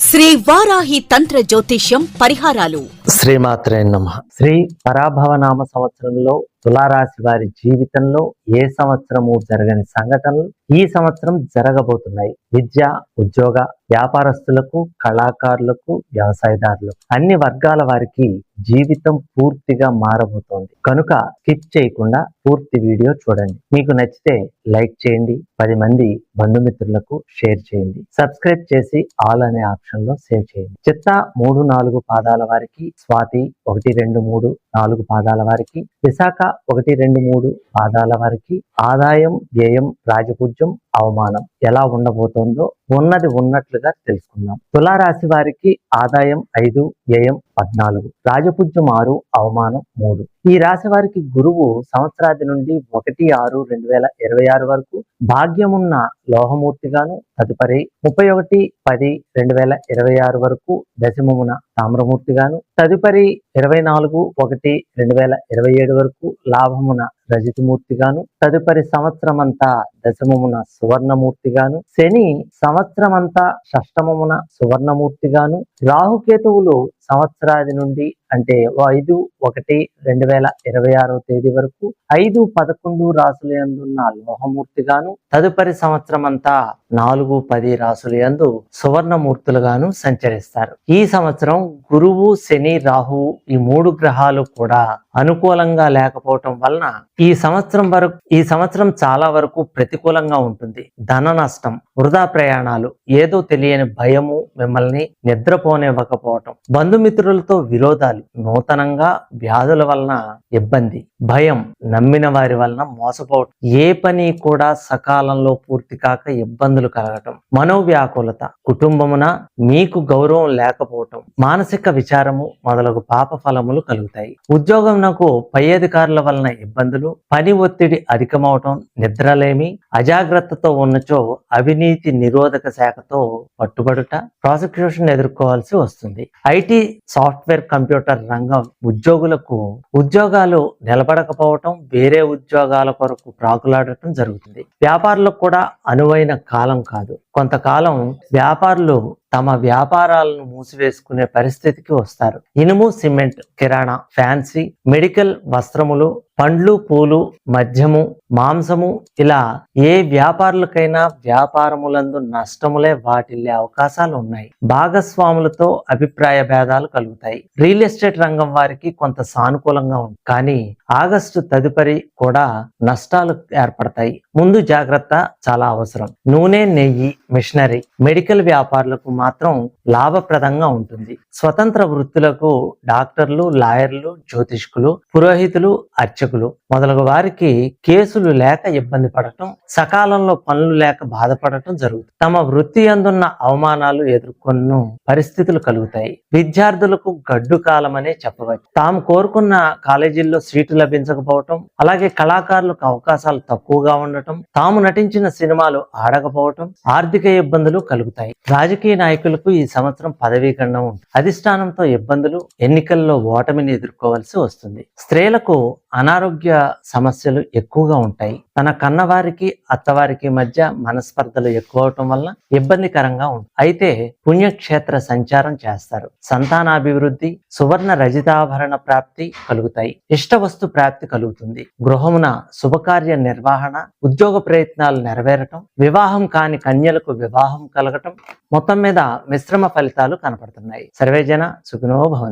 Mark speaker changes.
Speaker 1: శ్రీ వారాహి తంత్ర జ్యోతిష్యం పరిహారాలు.
Speaker 2: శ్రీమాత్రే నమ. శ్రీ పరాభవ నామ సంవత్సరంలో తులారాశి వారి జీవితంలో ఏ సంవత్సరము జరగని సంఘటనలు ఈ సంవత్సరం జరగబోతున్నాయి. విద్య ఉద్యోగ వ్యాపారస్తులకు కళాకారులకు వ్యవసాయదారులకు అన్ని వర్గాల వారికి జీవితం పూర్తిగా మారబోతోంది. కనుక స్కిప్ చేయకుండా పూర్తి వీడియో చూడండి. మీకు నచ్చితే లైక్ చేయండి. పది మంది బంధుమిత్రులకు షేర్ చేయండి. సబ్స్క్రైబ్ చేసి ఆల్ అనే ఆప్షన్లో సేవ్ చేయండి. చిత్త మూడు నాలుగు పాదాల వారికి స్వాతి ఒకటి రెండు మూడు నాలుగు పాదాల వారికి విశాఖ ఒకటి రెండు మూడు పాదాల వారికి ఆదాయం వ్యయం రాజపూజ్యం అవమానం ఎలా ఉండబోతోందో ఉన్నది ఉన్నట్లుగా తెలుసుకుందాం. తులారాశి వారికి ఆదాయం ఐదు వ్యయం పద్నాలుగు రాజపూజ్యం ఆరు అవమానం మూడు. ఈ రాశి వారికి గురువు సంవత్సరాది నుండి ఒకటి ఆరు రెండు వేల ఇరవై ఆరు వరకు భాగ్యమున్న లోహమూర్తిగాను తదుపరి ముప్పై ఒకటి పది రెండు వేల ఇరవై ఆరు వరకు దశమమున తామ్రమూర్తిగాను తదుపరి ఇరవై నాలుగు ఒకటి రెండు వేల ఇరవై ఏడు వరకు లాభమున రజితమూర్తిగాను తదుపరి సంవత్సరమంతా దశమమున సువర్ణమూర్తిగాను శని సంవత్సరమంతా షష్టమమున సువర్ణమూర్తిగాను రాహుకేతువులు సంవత్సరాది నుండి అంటే ఐదు ఒకటి రెండు వేల ఇరవై ఆరో తేదీ వరకు ఐదు పదకొండు రాసుల యందున్న లోహమూర్తిగాను తదుపరి సంవత్సరం అంతా నాలుగు పది రాసుల యందు సువర్ణమూర్తులుగాను సంచరిస్తారు. ఈ సంవత్సరం గురువు శని రాహువు ఈ మూడు గ్రహాలు కూడా అనుకూలంగా లేకపోవటం వలన ఈ సంవత్సరం వరకు ఈ సంవత్సరం చాలా వరకు ప్రతికూలంగా ఉంటుంది. ధన నష్టం వృధా ప్రయాణాలు ఏదో తెలియని భయము మిమ్మల్ని నిద్రపోనివ్వకపోవటం బంధుమిత్రులతో విరోధాలు నూతనంగా వ్యాధుల వలన ఇబ్బంది భయం నమ్మిన వారి వలన మోసపోవటం ఏ పని కూడా సకాలంలో పూర్తి కాక ఇబ్బందులు కలగటం మనోవ్యాకులత కుటుంబమున మీకు గౌరవం లేకపోవటం మానసిక విచారము మొదలగు పాప ఫలములు కలుగుతాయి. ఉద్యోగం మనకు పై అధికారుల వలన ఇబ్బందులు పని ఒత్తిడి అధికమవటం నిద్రలేమి అజాగ్రత్తతో ఉన్నచో అవినీతి నిరోధక శాఖతో పట్టుబడుట ప్రాసిక్యూషన్ ఎదుర్కోవాల్సి వస్తుంది. ఐటీ సాఫ్ట్వేర్ కంప్యూటర్ రంగం ఉద్యోగులకు ఉద్యోగాలు నిలబడకపోవటం వేరే ఉద్యోగాల కొరకు ప్రాకులాడటం జరుగుతుంది. వ్యాపారులకు కూడా అనువైన కాలం కాదు. కొంతకాలం వ్యాపారులు తమ వ్యాపారాలను మూసివేసుకునే పరిస్థితికి వస్తారు. ఇనుము సిమెంట్ కిరాణా ఫ్యాన్సీ మెడికల్ వస్త్రములు పండ్లు పూలు మద్యము మాంసము ఇలా ఏ వ్యాపారులకైనా వ్యాపారములందు నష్టములే వాటిల్లే అవకాశాలు ఉన్నాయి భాగస్వాములతో అభిప్రాయ భేదాలు కలుగుతాయి. రియల్ ఎస్టేట్ రంగం వారికి కొంత సానుకూలంగా ఉంది. కానీ ఆగస్టు తదుపరి కూడా నష్టాలు ఏర్పడతాయి. ముందు జాగ్రత్త చాలా అవసరం. నూనె నెయ్యి మిషనరీ మెడికల్ వ్యాపారులకు మాత్రం లాభప్రదంగా ఉంటుంది. స్వతంత్ర వృత్తులకు డాక్టర్లు లాయర్లు జ్యోతిష్కులు పురోహితులు అర్చకులు మొదలగు వారికి కేసులు లేక ఇబ్బంది పడటం సకాలంలో పనులు లేక బాధపడటం జరుగుతుంది. తమ వృత్తి అందున్న అవమానాలు ఎదుర్కొన్న పరిస్థితులు కలుగుతాయి. విద్యార్థులకు గడ్డు కాలమనే చెప్పవచ్చు. తాము కోరుకున్న కాలేజీల్లో సీటు లభించకపోవటం అలాగే కళాకారులకు అవకాశాలు తక్కువగా ఉండటం తాము నటించిన సినిమాలు ఆడకపోవటం ఆర్థిక ఇబ్బందులు కలుగుతాయి. రాజకీయ నాయకులకు ఈ సంవత్సరం పదవీ ఉంటుంది అధిష్టానంతో ఇబ్బందులు ఎన్నికల్లో ఓటమిని ఎదుర్కోవాల్సి వస్తుంది. స్త్రీలకు అనారోగ్య సమస్యలు ఎక్కువగా ఉంటాయి. తన కన్నవారికి అత్తవారికి మధ్య మనస్పర్ధలు ఎక్కువ అవటం వల్ల ఇబ్బందికరంగా ఉంటుంది అయితే పుణ్యక్షేత్ర సంచారం చేస్తారు. సంతానాభివృద్ధి సువర్ణ రజితాభరణ ప్రాప్తి కలుగుతాయి. ఇష్ట వస్తు ప్రాప్తి కలుగుతుంది. గృహమున శుభకార్య నిర్వహణ ఉద్యోగ ప్రయత్నాలు నెరవేరటం వివాహం కాని కన్యలకు వివాహం కలగటం మొత్తం మీద మిశ్రమ ఫలితాలు కనపడుతున్నాయి. సర్వేజన సుఖినో